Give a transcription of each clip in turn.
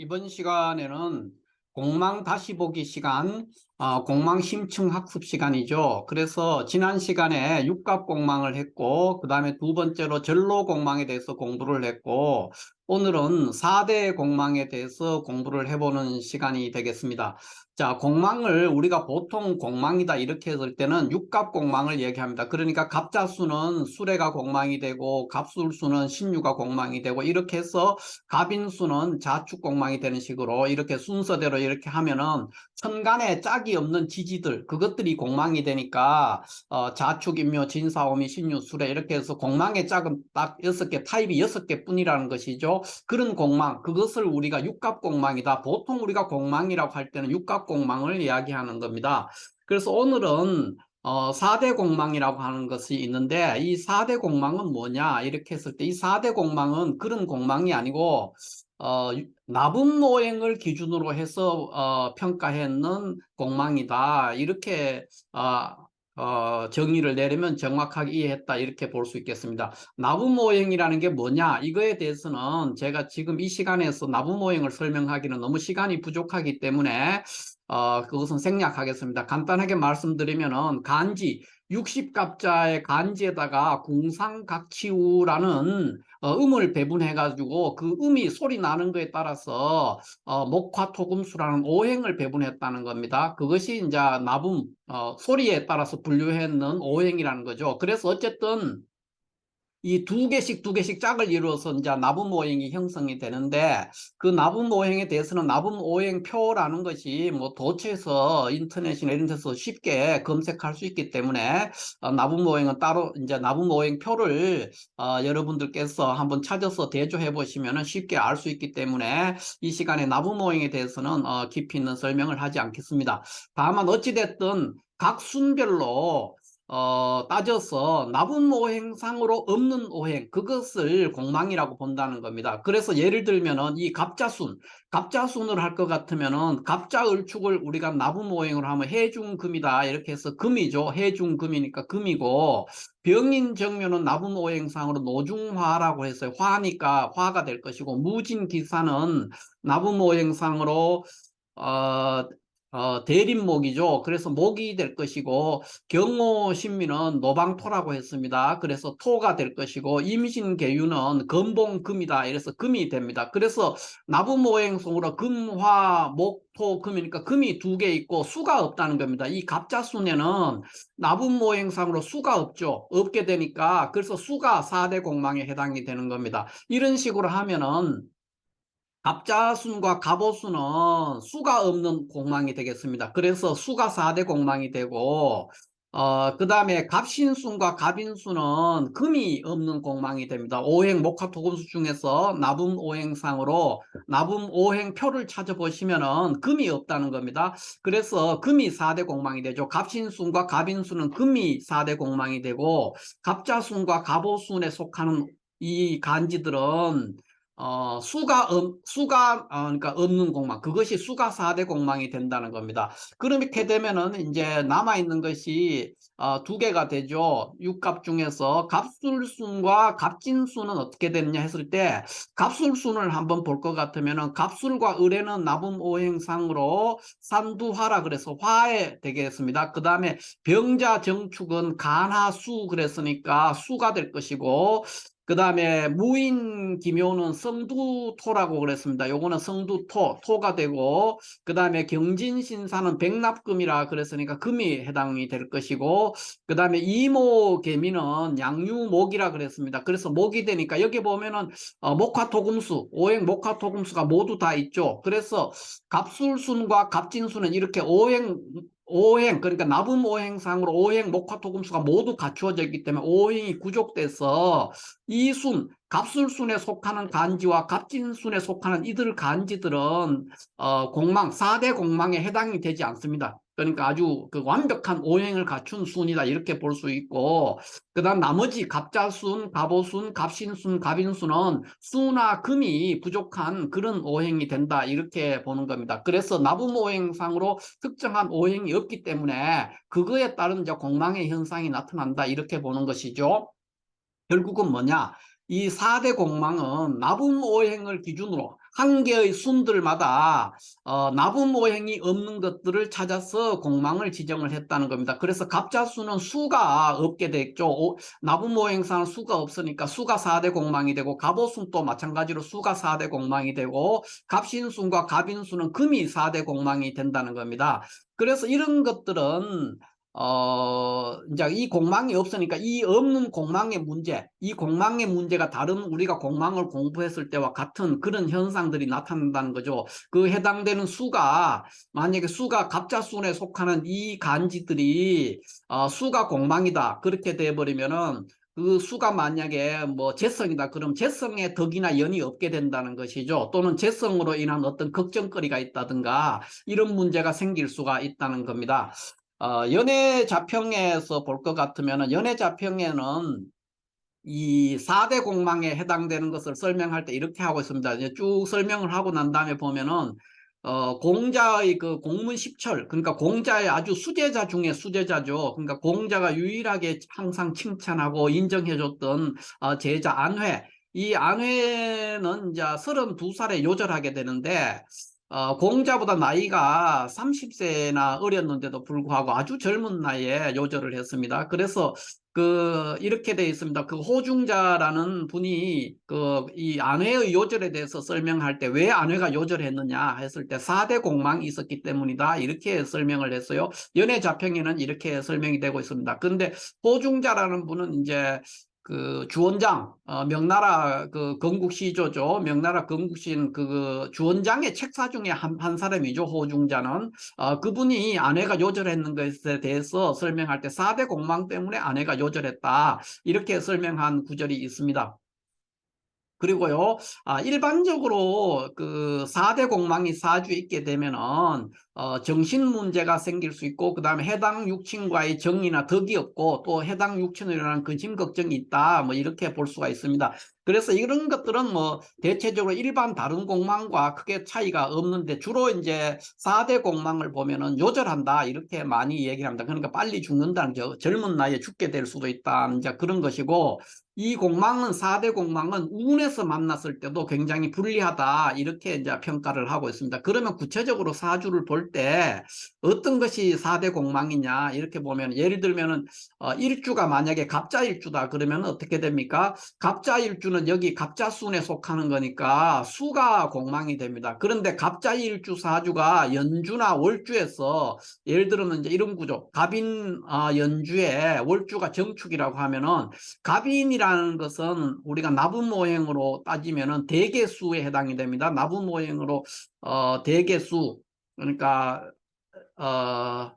이번 시간에는 공망 다시 보기 시간, 어, 공망 심층 학습 시간이죠. 그래서 지난 시간에 육각 공망을 했고, 그 다음에 두 번째로 전로 공망에 대해서 공부를 했고, 오늘은 4대 공망에 대해서 공부를 해보는 시간이 되겠습니다. 자, 공망을 우리가 보통 공망이다 이렇게 했을 때는 육갑 공망을 얘기합니다. 그러니까 갑자수는 수레가 공망이 되고 갑술수는 신유가 공망이 되고 이렇게 해서 갑인수는 자축 공망이 되는 식으로 이렇게 순서대로 이렇게 하면은 천간에 짝이 없는 지지들 그것들이 공망이 되니까 어, 자축, 임묘, 진사, 오미, 신유, 수레 이렇게 해서 공망의 짝은 딱 여섯 개 타입이 여섯 개 뿐이라는 것이죠. 그런 공망 그것을 우리가 육갑 공망이다. 보통 우리가 공망이라고 할 때는 육갑 공망을 이야기하는 겁니다. 그래서 오늘은 어, 4대 공망이라고 하는 것이 있는데 이 4대 공망은 뭐냐 이렇게 했을 때 이 4대 공망은 그런 공망이 아니고 어, 나분 모행을 기준으로 해서 어, 평가했는 공망이다 이렇게 어, 어, 정의를 내리면 정확하게 이해했다 이렇게 볼 수 있겠습니다. 나부모행이라는 게 뭐냐 이거에 대해서는 제가 지금 이 시간에서 나부모행을 설명하기는 너무 시간이 부족하기 때문에 어, 그것은 생략하겠습니다. 간단하게 말씀드리면 은 간지 60갑자의 간지에다가 궁상각치우라는 어, 음을 배분해 가지고 그 음이 소리 나는 거에 따라서 어, 목화토금수라는 오행을 배분했다는 겁니다. 그것이 이제 나분 어, 소리에 따라서 분류했는 오행이라는 거죠. 그래서 어쨌든 이 두 개씩 두 개씩 짝을 이루어서 이제 나분 오행이 형성이 되는데 그 나분 오행에 대해서는 나분 오행표라는 것이 뭐 도처에서 인터넷이나 이런 데서 쉽게 검색할 수 있기 때문에 어, 나분 오행은 따로 이제 나분 오행표를 어, 여러분들께서 한번 찾아서 대조해 보시면 쉽게 알 수 있기 때문에 이 시간에 나분 오행에 대해서는 어, 깊이 있는 설명을 하지 않겠습니다. 다만 어찌 됐든 각 순별로 어, 따져서 나분오행상으로 없는 오행 그것을 공망이라고 본다는 겁니다. 그래서 예를 들면은 이 갑자순 갑자순을 할 것 같으면은 갑자을축을 우리가 나분오행으로 하면 해중금이다 이렇게 해서 금이죠. 해중금이니까 금이고 병인정묘는 나분오행상으로 노중화라고 해서 화니까 화가 될 것이고 무진기사는 나분오행상으로 어, 어, 대림목이죠. 그래서 목이 될 것이고 경호신민은 노방토라고 했습니다. 그래서 토가 될 것이고 임신계유는 금봉금이다. 이래서 금이 됩니다. 그래서 나부모행송으로 금화 목토 금이니까 금이 두 개 있고 수가 없다는 겁니다. 이 갑자순에는 나부모행상으로 수가 없죠. 없게 되니까 그래서 수가 4대 공망에 해당이 되는 겁니다. 이런 식으로 하면은 갑자순과 갑오순은 수가 없는 공망이 되겠습니다. 그래서 수가 4대 공망이 되고 어, 그 다음에 갑신순과 갑인순은 금이 없는 공망이 됩니다. 오행 목화토금수 중에서 나분 오행상으로 나분 오행표를 찾아보시면은 금이 없다는 겁니다. 그래서 금이 4대 공망이 되죠. 갑신순과 갑인순은 금이 4대 공망이 되고 갑자순과 갑오순에 속하는 이 간지들은 어, 수가, 없, 수가, 어, 그러니까 없는 공망. 그것이 수가 4대 공망이 된다는 겁니다. 그렇게 되면은 이제 남아있는 것이, 어, 두 개가 되죠. 육갑 중에서 갑술순과 갑진순은 어떻게 되느냐 했을 때, 갑술순을 한번 볼 것 같으면은 갑술과 을에는 나분 오행상으로 산두화라 그래서 화에 되겠습니다. 그 다음에 병자 정축은 간하수 그랬으니까 수가 될 것이고, 그 다음에 무인 기묘는 성두토라고 그랬습니다. 요거는 성두토, 토가 되고 그 다음에 경진신사는 백납금이라 그랬으니까 금이 해당이 될 것이고 그 다음에 이모개미는 양유목이라 그랬습니다. 그래서 목이 되니까 여기 보면은 어, 목화토금수, 오행 목화토금수가 모두 다 있죠. 그래서 갑술순과 갑진수는 이렇게 오행 오행 그러니까 나분 오행상으로 오행 목화토금수가 모두 갖추어져 있기 때문에 오행이 구족돼서 이순 갑술순에 속하는 간지와 갑진순에 속하는 이들 간지들은 어, 공망 4대 공망에 해당이 되지 않습니다. 그러니까 아주 그 완벽한 오행을 갖춘 순이다 이렇게 볼 수 있고 그 다음 나머지 갑자순, 갑오순, 갑신순, 갑인순은 수나 금이 부족한 그런 오행이 된다 이렇게 보는 겁니다. 그래서 나분 오행상으로 특정한 오행이 없기 때문에 그거에 따른 이제 공망의 현상이 나타난다 이렇게 보는 것이죠. 결국은 뭐냐 이 4대 공망은 나분 오행을 기준으로 한 개의 순들마다 어, 나부모행이 없는 것들을 찾아서 공망을 지정을 했다는 겁니다. 그래서 갑자수는 수가 없게 됐죠. 오, 나부모행상은 수가 없으니까 수가 4대 공망이 되고 갑오순 또 마찬가지로 수가 4대 공망이 되고 갑신순과 갑인수는 금이 4대 공망이 된다는 겁니다. 그래서 이런 것들은 어, 이제 이 공망이 없으니까 이 없는 공망의 문제, 이 공망의 문제가 다른 우리가 공망을 공부했을 때와 같은 그런 현상들이 나타난다는 거죠. 그 해당되는 수가, 만약에 수가 갑자순에 속하는 이 간지들이, 어, 수가 공망이다. 그렇게 돼버리면은 그 수가 만약에 뭐 재성이다 그럼 재성에 덕이나 연이 없게 된다는 것이죠 또는 재성으로 인한 어떤 걱정거리가 있다든가 이런 문제가 생길 수가 있다는 겁니다 어, 연애 자평에서 볼 것 같으면 연애 자평에는 이 4대 공망에 해당되는 것을 설명할 때 이렇게 하고 있습니다. 이제 쭉 설명을 하고 난 다음에 보면은 어, 공자의 그 공문 10철, 그러니까 공자의 아주 수제자 중에 수제자죠. 그러니까 공자가 유일하게 항상 칭찬하고 인정해줬던 어, 제자 안회. 이 안회는 이제 32살에 요절하게 되는데 어, 공자보다 나이가 30세나 어렸는데도 불구하고 아주 젊은 나이에 요절을 했습니다. 그래서 그 이렇게 되어 있습니다. 그 호중자라는 분이 그 이 안회의 요절에 대해서 설명할 때 왜 안회가 요절했느냐 했을 때 4대 공망이 있었기 때문이다. 이렇게 설명을 했어요. 연애 자평에는 이렇게 설명이 되고 있습니다. 그런데 호중자라는 분은 이제 그 주원장 어, 명나라 그 건국시조죠. 명나라 건국신 그 주원장의 책사 중에 한, 한 사람이죠 호중자는. 어, 그분이 아내가 요절했는 것에 대해서 설명할 때 4대 공망 때문에 아내가 요절했다. 이렇게 설명한 구절이 있습니다 그리고요, 아, 일반적으로 그 4대 공망이 사주 있게 되면은, 어, 정신 문제가 생길 수 있고, 그 다음에 해당 육친과의 정이나 덕이 없고, 또 해당 육친으로 인한 근심 걱정이 있다, 뭐 이렇게 볼 수가 있습니다. 그래서 이런 것들은 뭐 대체적으로 일반 다른 공망과 크게 차이가 없는데 주로 이제 4대 공망을 보면은 요절한다 이렇게 많이 얘기를 합니다. 그러니까 빨리 죽는다는 저 젊은 나이에 죽게 될 수도 있다 이제 그런 것이고 이 공망은 4대 공망은 운에서 만났을 때도 굉장히 불리하다 이렇게 이제 평가를 하고 있습니다. 그러면 구체적으로 사주를 볼 때 어떤 것이 4대 공망이냐 이렇게 보면 예를 들면은 어, 일주가 만약에 갑자일주다 그러면 어떻게 됩니까? 갑자일주는 여기 갑자순에 속하는 거니까 수가 공망이 됩니다. 그런데 갑자일주 사주가 연주나 월주에서 예를 들면 이제 이런 구조 갑인 어, 연주에 월주가 정축이라고 하면은 갑인이라 나라는 것은 우리가 나부모행으로 따지면은 대개수에 해당이 됩니다. 나부모행으로 어, 대개수 그러니까 어,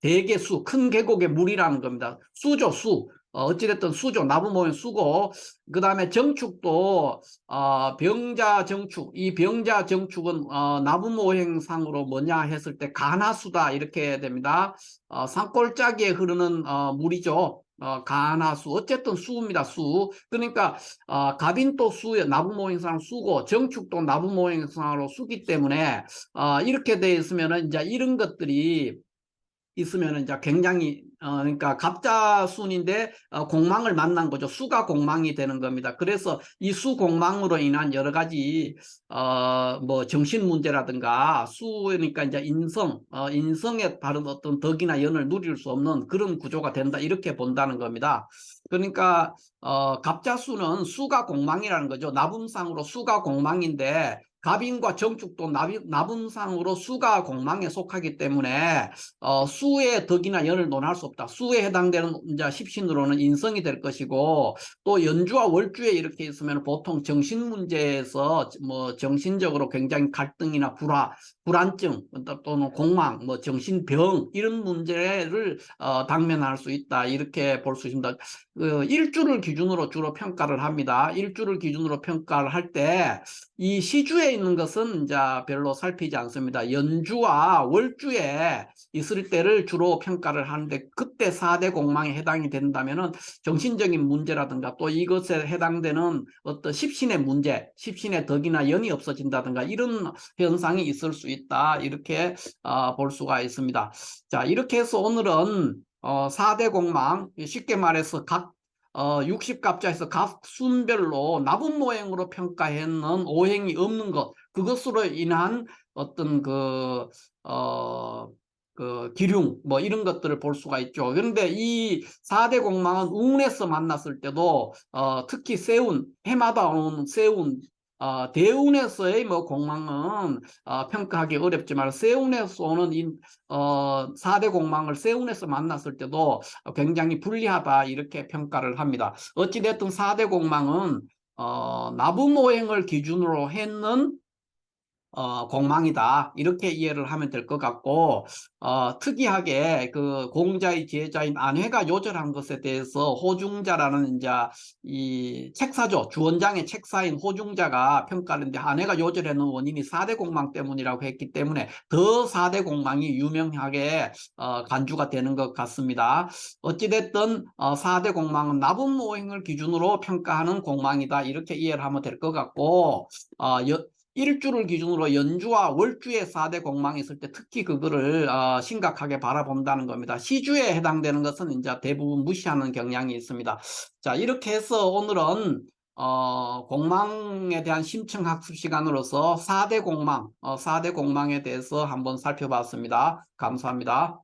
대개수 큰 계곡의 물이라는 겁니다. 수죠 수. 어, 어찌됐든 수죠. 나부모행 수고 그 다음에 정축도 어, 병자 정축 이 병자 정축은 어, 나부모행상으로 뭐냐 했을 때 가나수다 이렇게 됩니다. 어, 산골짜기에 흐르는 어, 물이죠. 어, 가나수 어쨌든 수입니다 수. 그러니까 어, 갑인도 수에 나부 모행상 수고 정축도 나부 모행상으로 수기 때문에 어, 이렇게 돼 있으면은 이제 이런 것들이 있으면 이제 굉장히 어, 그러니까 갑자순인데 어, 공망을 만난 거죠. 수가 공망이 되는 겁니다. 그래서 이 수 공망으로 인한 여러 가지 어, 뭐 정신 문제라든가 수니까 이제 인성, 어, 인성에 다른 어떤 덕이나 연을 누릴 수 없는 그런 구조가 된다 이렇게 본다는 겁니다. 그러니까 어, 갑자수는 수가 공망이라는 거죠. 나분상으로 수가 공망인데 갑인과 정축도 나분상으로 수가 공망에 속하기 때문에 어, 수의 덕이나 연을 논할 수 없다. 수에 해당되는 이제 십신으로는 인성이 될 것이고 또 연주와 월주에 이렇게 있으면 보통 정신 문제에서 뭐 정신적으로 굉장히 갈등이나 불화, 불안증 또는 공황, 뭐 정신병 이런 문제를 어, 당면할 수 있다. 이렇게 볼 수 있습니다. 그 일주를 기준으로 주로 평가를 합니다. 일주를 기준으로 평가를 할 때 이 시주 에 있는 것은 이제 별로 살피지 않습니다. 연주와 월주에 있을 때를 주로 평가를 하는데 그때 4대 공망에 해당이 된다면은 정신적인 문제라든가 또 이것에 해당되는 어떤 십신의 문제, 십신의 덕이나 연이 없어진다든가 이런 현상이 있을 수 있다. 이렇게 어, 볼 수가 있습니다. 자, 이렇게 해서 오늘은 어, 4대 공망, 쉽게 말해서 각 어, 60갑자에서 각 순별로 나분 모행으로 평가했는 오행이 없는 것 그것으로 인한 어떤 그 어, 그 기륭 뭐 이런 것들을 볼 수가 있죠. 그런데 이 4대 공망은 운에서 만났을 때도 어, 특히 세운 해마다 오는 세운 어, 대운에서의 뭐 공망은 어, 평가하기 어렵지만 세운에서 오는 이 어, 4대 공망을 세운에서 만났을 때도 굉장히 불리하다 이렇게 평가를 합니다. 어찌됐든 4대 공망은 어, 나부모행을 기준으로 했는 어, 공망이다. 이렇게 이해를 하면 될 것 같고, 어, 특이하게 그 공자의 제자인 안회가 요절한 것에 대해서 호중자라는 이제 이 책사죠. 주원장의 책사인 호중자가 평가하는데 안회가 요절하는 원인이 4대 공망 때문이라고 했기 때문에 더 4대 공망이 유명하게 어, 간주가 되는 것 같습니다. 어찌됐든 어, 4대 공망은 나분모행을 기준으로 평가하는 공망이다. 이렇게 이해를 하면 될 것 같고, 어, 여, 일주를 기준으로 연주와 월주의 4대 공망이 있을 때 특히 그거를 어, 심각하게 바라본다는 겁니다. 시주에 해당되는 것은 이제 대부분 무시하는 경향이 있습니다. 자 이렇게 해서 오늘은 어, 공망에 대한 심층 학습 시간으로서 4대 공망, 어, 4대 공망에 대해서 한번 살펴봤습니다. 감사합니다.